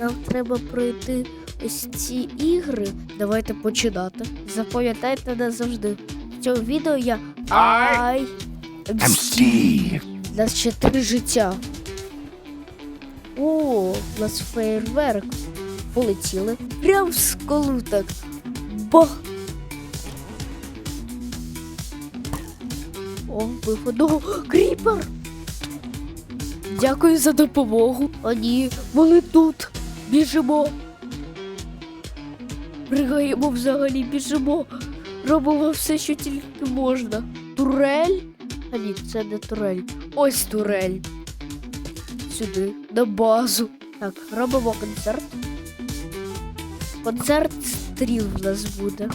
Нам треба пройти ось ці ігри. Давайте починати. Запам'ятайте назавжди. В цьому відео я Ай I'm У нас ще три життя. О, у нас фейерверк. Полетіли. Прям з колуток. Бах. О, виходу. Кріпер. Дякую за допомогу. О, ні, вони тут. Біжимо. Пригаємо взагалі, біжимо. Робимо все, що тільки можна. Турель? А ні, це не турель. Ось турель. Сюди, на базу. Так, робимо концерт. Концерт стріл в нас буде.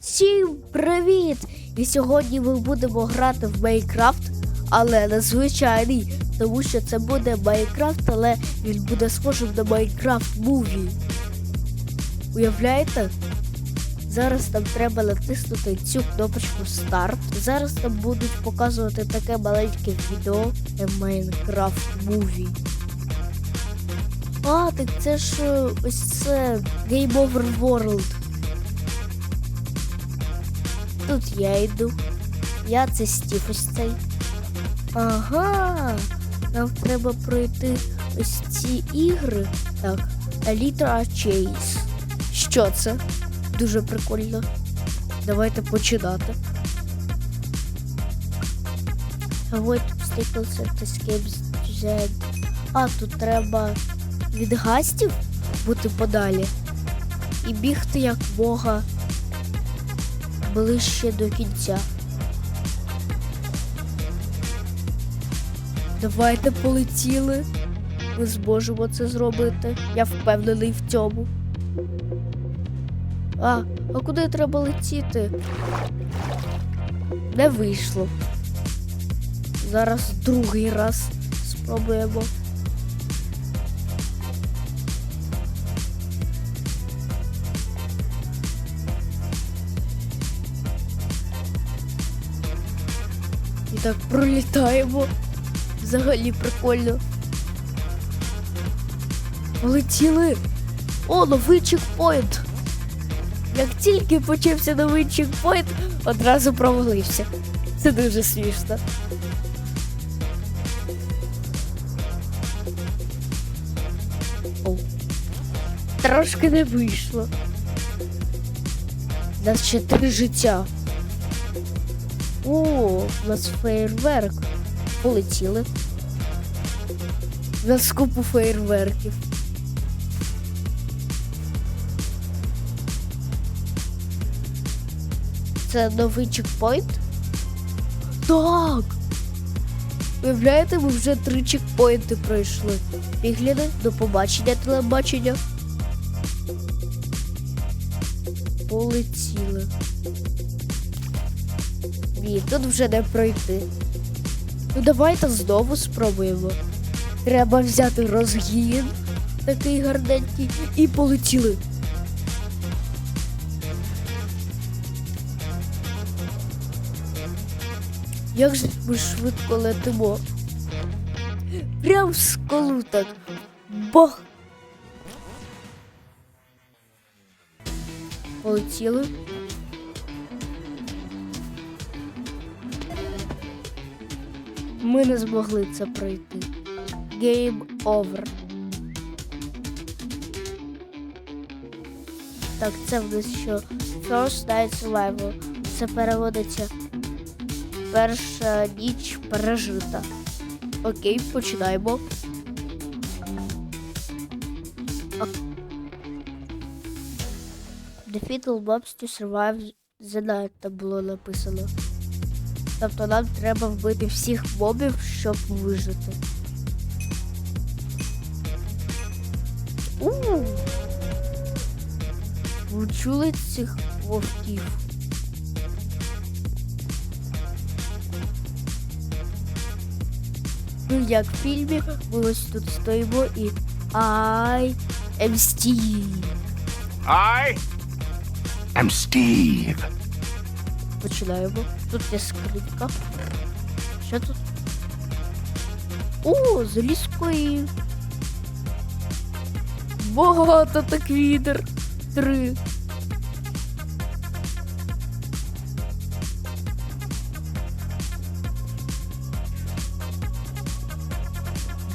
Всім привіт! І сьогодні ми будемо грати в Майнкрафт, але не звичайний, тому що це буде Майнкрафт, але він буде схожим на Майнкрафт Муві. Уявляєте? Зараз нам треба натиснути цю кнопочку Старт. Зараз нам будуть показувати таке маленьке відео Minecraft Movie. А, так це ж е, ось це Game Over World. Тут я йду. Я це Стів ось цей. Ага. Нам треба пройти ось ці ігри. Так, Elytra Chase. Що це? Дуже прикольно. Давайте починати. Avoid obstacles and escapes Z. А, тут треба від гастів бути подалі і бігти як Бога ближче до кінця. Давайте полетіли. Ми зможемо це зробити. Я впевнений в цьому. А, а куди треба летіти? Не вийшло. Зараз другий раз спробуємо. І так пролітаємо. Взагалі прикольно. Полетіли. О, новий чекпоінт. Як тільки почався новий чекпоінт, одразу провалився. Це дуже смішно. О, трошки не вийшло. У нас ще три життя. О, у нас фейерверк. Полетіли. У нас купу фейерверків. Це новий чекпоінт? Так. Уявляєте, ми вже три чекпоінти пройшли. Пігліни, до побачення телебачення. Полетіли. Ні, тут вже не пройти. Ну давайте знову спробуємо. Треба взяти розгін, такий гарненький, і полетіли. Як же ми швидко летимо? Прям з колуток. Бах! Полетіли. Ми не змогли це пройти. Game over. Так, це в нас що First Night Survival. Це переводиться перша ніч пережита. Окей, починаємо. Defeat all mobs to survive the там було написано. Тобто нам треба вбити всіх мобів, щоб вижити. у Ви чули цих вовків? Ну, як в фільмі, ми ось тут стоїмо і I am Steve. I am Steve. Починаємо. Тут є скрипка. Що тут? О, залізкої. Багато так відер. Три.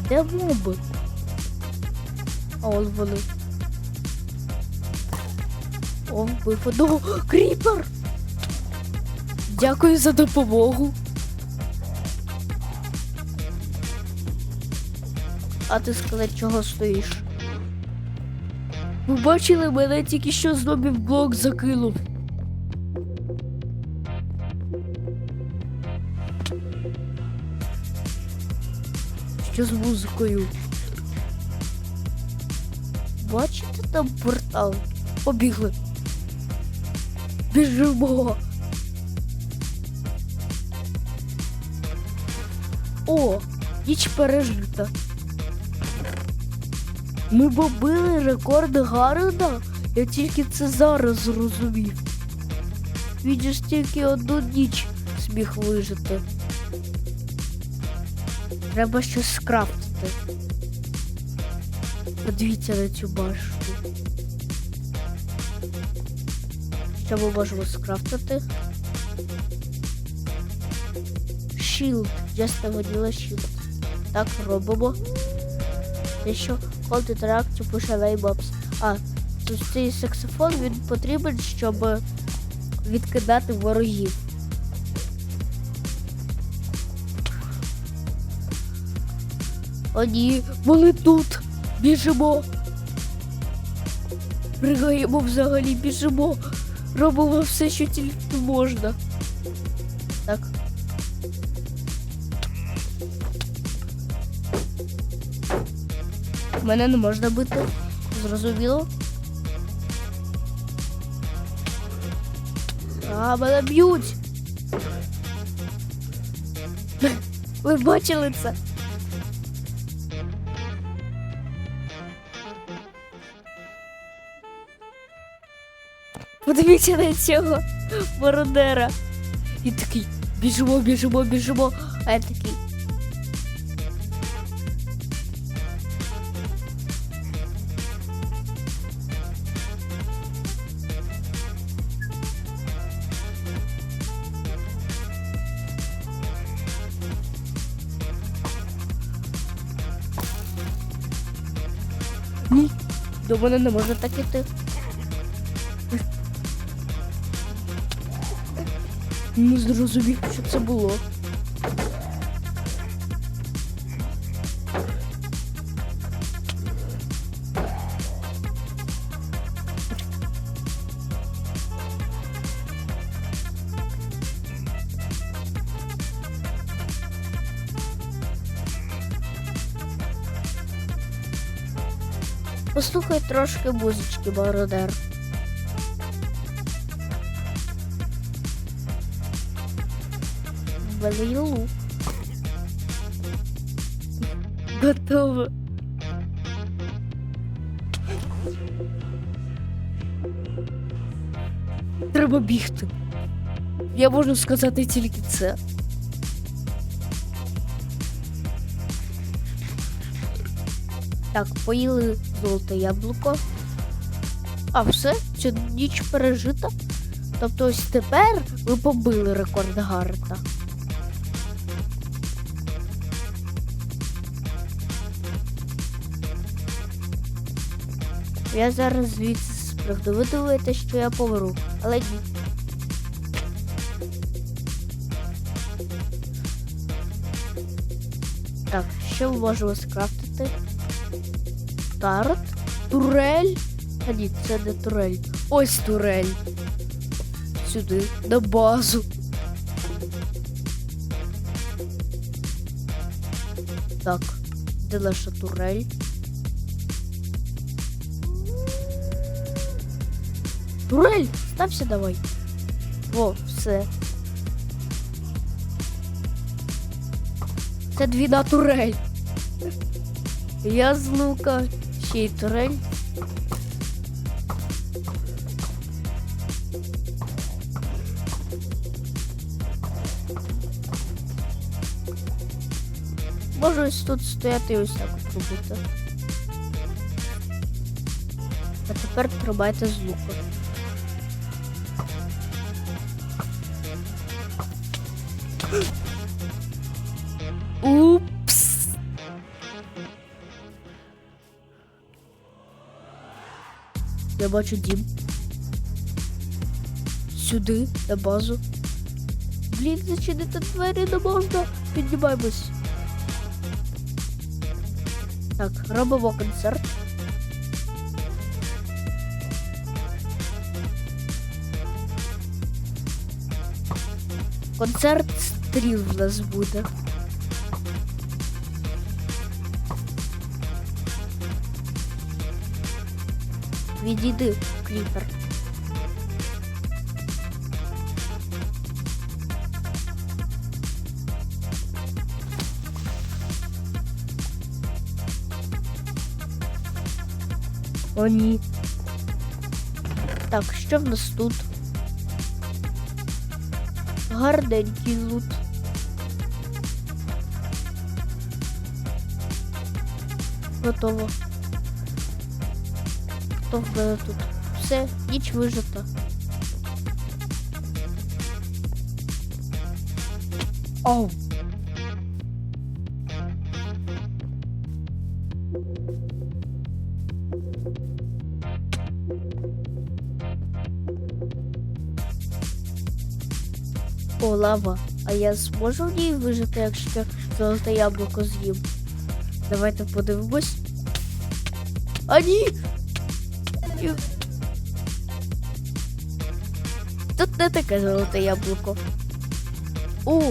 Де моби? А он вони. О, вбив. Кріпер! Дякую за допомогу. А ти сказати, чого стоїш? Ви бачили, мене тільки що зомбі в блок закинув. Що з музикою? Бачите там портал? Побігли. Біжимо. О, ніч пережита. Ми побили рекорд Гарена? Я тільки це зараз зрозумів. Він тільки одну ніч зміг вижити. Треба щось скрафтити. Подивіться на цю башню. Що ми можемо скрафтити? Shield. Just a vanilla. Так, робимо. Те що Hold interact to push. А, тут цей саксофон він потрібен, щоб відкидати ворогів. О, ні, вони тут. Біжимо. Пригаємо взагалі, біжимо. Робимо все, що тільки можна. Мене не можна бити. Зрозуміло. А, мене б'ють. Ви бачили це? Подивіться на цього мародера. І такий біжимо, біжимо, біжимо. А я такий. До мене не можна так іти. Не зрозумів, що це було. Послухай трошки музички, Бородер. В лук. Готово. Треба бігти. Я можу сказати тільки це. Так, поїли золоте яблуко. А все, ця ніч пережита. Тобто ось тепер ви побили рекорд Гаррета. Я зараз звідси спригну. Ви думаєте, що я поверу, але ні. Так, що ми можемо скрафтити? Тарт, турель. А це не турель. Ось турель. Сюди, на базу. Так, де наша турель? Турель! Стався давай. О, все. Це двіна турель. Я з лука, ще й турель. Можу ось тут стояти і ось так от. А тепер тримайте з луку. Я бачу дім. Сюди, на базу. Блін, зачинити двері не можна. Піднімаємось. Так, робимо концерт. Концерт стріл в нас буде. Відійди, кліпер. О, ні. Так, що в нас тут? Гарненький лут. Готово. Хто в мене тут? Все, ніч вижита. Оу. О, лава. А я зможу в ній вижити, якщо золоте яблуко з'їм? Давайте подивимось. А ні! Ю. Тут не таке золоте яблуко. О!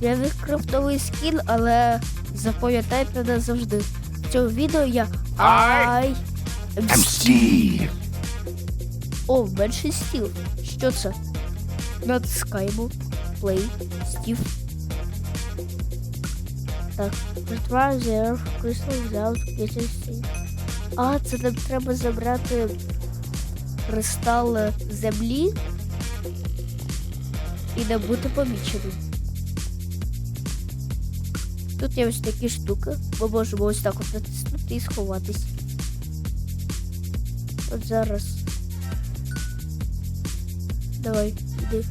Я відкрив новий скін, але запам'ятайте назавжди. В цьому відео я Ай! I'm О, менший стіл. Що це? Натискаємо. Play. Стів. Так. Retrieve the earth crystal without getting seen. А, це нам треба забрати кристал землі і не бути поміченим. Тут є ось такі штуки. Ми можемо ось так от натиснути і сховатись. От зараз. Давай, іди.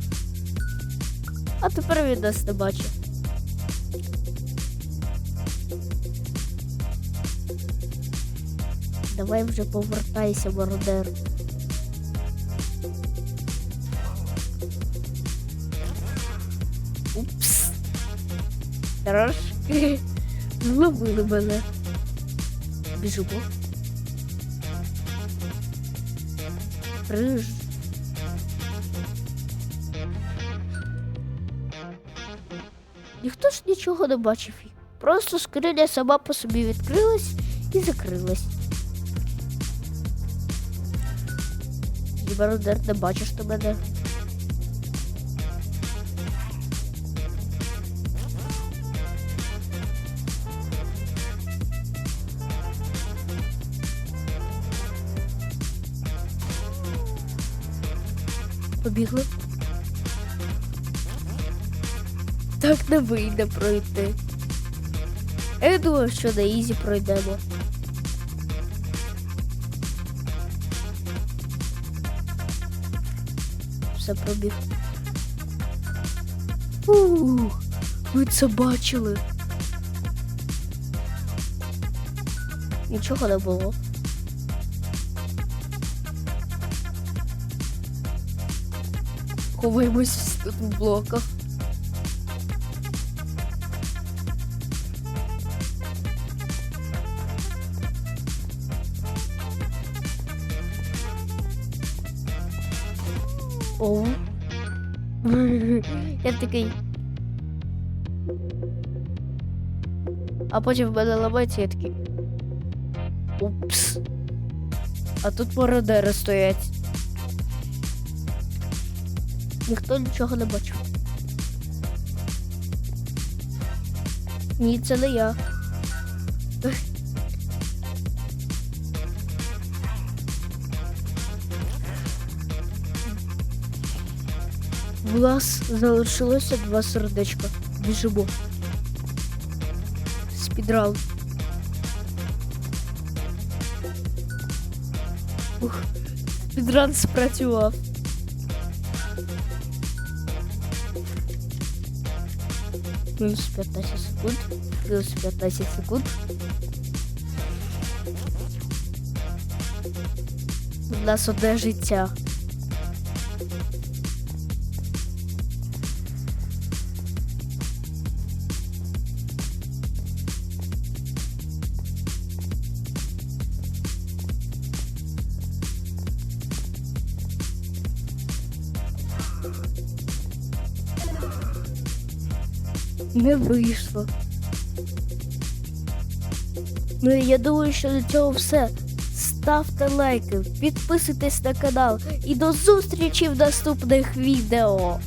А тепер він нас не бачить. Давай вже повертайся, мародер. Упс. Трошки зловили мене. Біжимо. Риж. Ніхто ж нічого не бачив. Просто скриня сама по собі відкрилась і закрилась. Мародер, не бачиш ти мене. Побігли. Так не вийде пройти. Я думаю, що на ізі пройдемо. Все пробіг. Ух, ви це бачили. Нічого не було. Ховаємось в блоках. Я такий. А потім в мене ламається, я такий. Упс. А тут мародери стоять. Ніхто нічого не бачив. Ні, це не я. В нас залишилося два сердечка. Біжимо. Спідрал. Ух, підран спрацював. Плюс 15 секунд. Плюс 15 секунд. У нас одне життя. Не вийшло. Ну і я думаю, що до цього все. Ставте лайки, підписуйтесь на канал і до зустрічі в наступних відео.